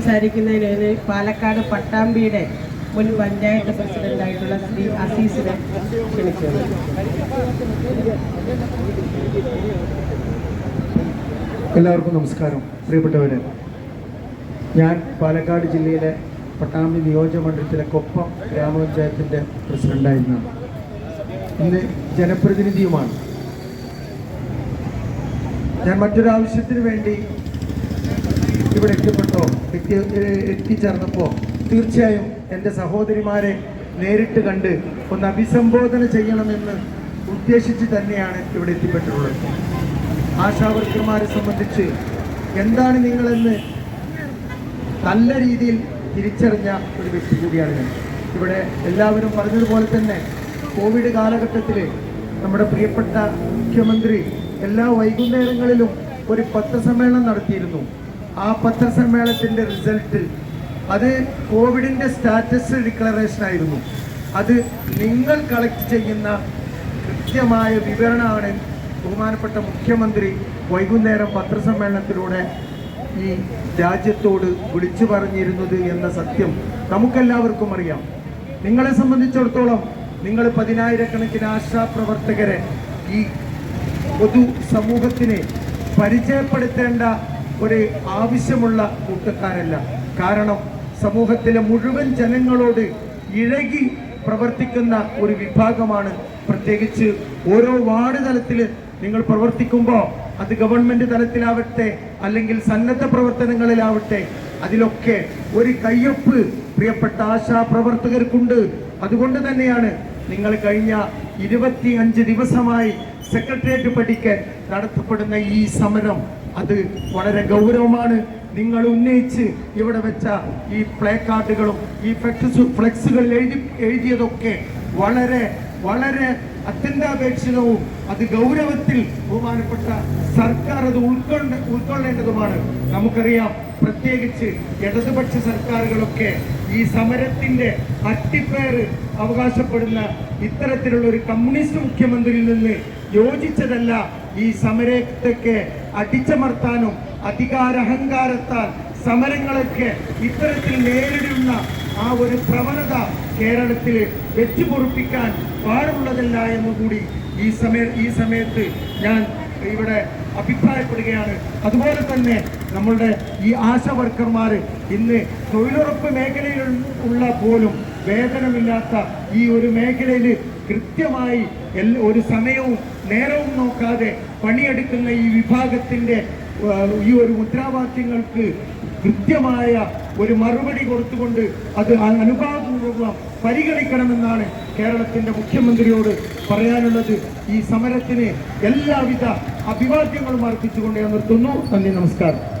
സംസാരിക്കുന്നതിന് പാലക്കാട് പട്ടാമ്പിയുടെ മുൻ പഞ്ചായത്ത് പ്രസിഡന്റായിട്ടുള്ള ശ്രീ അസീസിനെ ക്ഷണിച്ചത് എല്ലാവർക്കും നമസ്കാരം. പ്രിയപ്പെട്ടവരെ ഞാൻ പാലക്കാട് ജില്ലയിലെ പട്ടാമ്പി നിയോജകമണ്ഡലത്തിലെ കൊപ്പം ഗ്രാമപഞ്ചായത്തിന്റെ പ്രസിഡന്റായിരുന്ന ഇന്ന് ജനപ്രതിനിധിയുമാണ്. ഞാൻ മറ്റൊരാവശ്യത്തിന് വേണ്ടി ഇവിടെ എത്തിപ്പെട്ടോ എത്തി എത്തിച്ചേർന്നപ്പോൾ തീർച്ചയായും എന്റെ സഹോദരിമാരെ നേരിട്ട് കണ്ട് ഒന്ന് അഭിസംബോധന ചെയ്യണമെന്ന് ഉദ്ദേശിച്ച് തന്നെയാണ് ഇവിടെ എത്തിപ്പെട്ടിട്ടുള്ളത്. ആശാവർക്കർമാരെ സംബന്ധിച്ച് എന്താണ് നിങ്ങളെന്ന് നല്ല രീതിയിൽ തിരിച്ചറിഞ്ഞ ഒരു വ്യക്തി കൂടിയാണ് ഞാൻ. ഇവിടെ എല്ലാവരും പറഞ്ഞതുപോലെ തന്നെ കോവിഡ് കാലഘട്ടത്തിൽ നമ്മുടെ പ്രിയപ്പെട്ട മുഖ്യമന്ത്രി എല്ലാ വൈകുന്നേരങ്ങളിലും ഒരു പത്രസമ്മേളനം നടത്തിയിരുന്നു. ആ പത്രസമ്മേളനത്തിന്റെ റിസൾട്ട് അത് കോവിഡിന്റെ സ്റ്റാറ്റസ് ഡിക്ലറേഷൻ ആയിരുന്നു. അത് നിങ്ങൾ കളക്ട് ചെയ്യുന്ന കൃത്യമായ വിവരണമാണ് ബഹുമാനപ്പെട്ട മുഖ്യമന്ത്രി വൈകുന്നേരം പത്രസമ്മേളനത്തിലൂടെ ഈ രാജ്യത്തോട് വിളിച്ചു പറഞ്ഞിരുന്നത് എന്ന സത്യം നമുക്കെല്ലാവർക്കും അറിയാം. നിങ്ങളെ സംബന്ധിച്ചിടത്തോളം നിങ്ങൾ പതിനായിരക്കണക്കിന് ആശാപ്രവർത്തകരെ ഈ പൊതു സമൂഹത്തിനെ പരിചയപ്പെടുത്തേണ്ട ഒരു ആവശ്യമുള്ള കൂട്ടക്കാരല്ല. കാരണം സമൂഹത്തിലെ മുഴുവൻ ജനങ്ങളോട് ഇഴകി പ്രവർത്തിക്കുന്ന ഒരു വിഭാഗമാണ്. പ്രത്യേകിച്ച് ഓരോ വാർഡ് തലത്തിൽ നിങ്ങൾ പ്രവർത്തിക്കുമ്പോൾ അത് ഗവൺമെന്റ് തലത്തിലാവട്ടെ അല്ലെങ്കിൽ സന്നദ്ധ പ്രവർത്തനങ്ങളിലാവട്ടെ അതിലൊക്കെ ഒരു കയ്യൊപ്പ് പ്രിയപ്പെട്ട ആശാ പ്രവർത്തകർക്കുണ്ട്. അതുകൊണ്ട് തന്നെയാണ് നിങ്ങൾ കഴിഞ്ഞ ഇരുപത്തി അഞ്ച് ദിവസമായി സെക്രട്ടേറിയറ്റ് പഠിക്കാൻ നടത്തപ്പെടുന്ന ഈ സമരം. അത് വളരെ ഗൗരവമാണ്. നിങ്ങൾ ഉന്നയിച്ച് ഇവിടെ വെച്ച ഈ പ്ലേ കാർഡുകളും ഈ ഫ്ലെക്സ് ഫ്ലെക്സുകളിൽ എഴുതി എഴുതിയതൊക്കെ വളരെ വളരെ അത്യന്താപേക്ഷിതവും അത് ഗൗരവത്തിൽ ബഹുമാനപ്പെട്ട സർക്കാർ അത് ഉൾക്കൊണ്ട ഉൾക്കൊള്ളേണ്ടതുമാണ്. നമുക്കറിയാം പ്രത്യേകിച്ച് ഇടതുപക്ഷ സർക്കാരുകളൊക്കെ ഈ സമരത്തിന്റെ അട്ടിപ്പേർ അവകാശപ്പെടുന്ന ഇത്തരത്തിലുള്ള ഒരു കമ്മ്യൂണിസ്റ്റ് മുഖ്യമന്ത്രിയിൽ നിന്ന് യോജിച്ചതല്ല ഈ സമരത്തൊക്കെ അടിച്ചമർത്താനും അധികാരഹങ്കാരത്താൽ സമരങ്ങളൊക്കെ ഇത്തരത്തിൽ നേരിടുന്ന ആ ഒരു പ്രവണത കേരളത്തിൽ വെച്ചു പൊറുപ്പിക്കാൻ പാടുള്ളതല്ല എന്നുകൂടി ഈ സമയ ഈ സമയത്ത് ഞാൻ ഇവിടെ അഭിപ്രായപ്പെടുകയാണ്. അതുപോലെ തന്നെ നമ്മളുടെ ഈ ആശ വർക്കർമാർ ഇന്ന് തൊഴിലുറപ്പ് മേഖലയിൽ ഉള്ള പോലും വേതനമില്ലാത്ത ഈ ഒരു മേഖലയിൽ കൃത്യമായി ഒരു സമയവും നേരവും നോക്കാതെ പണിയെടുക്കുന്ന ഈ വിഭാഗത്തിന്റെ ഈ ഒരു മുദ്രാവാക്യങ്ങൾക്ക് കൃത്യമായ ഒരു മറുപടി കൊടുത്തുകൊണ്ട് അത് അനുഭാവപൂർവം പരിഗണിക്കണമെന്നാണ് കേരളത്തിന്റെ മുഖ്യമന്ത്രിയോട് പറയാനുള്ളത്. ഈ സമരത്തിന് എല്ലാവിധ അഭിവാദ്യങ്ങളും അർപ്പിച്ചുകൊണ്ട് ഞാൻ നിർത്തുന്നു. നന്ദി നമസ്കാരം.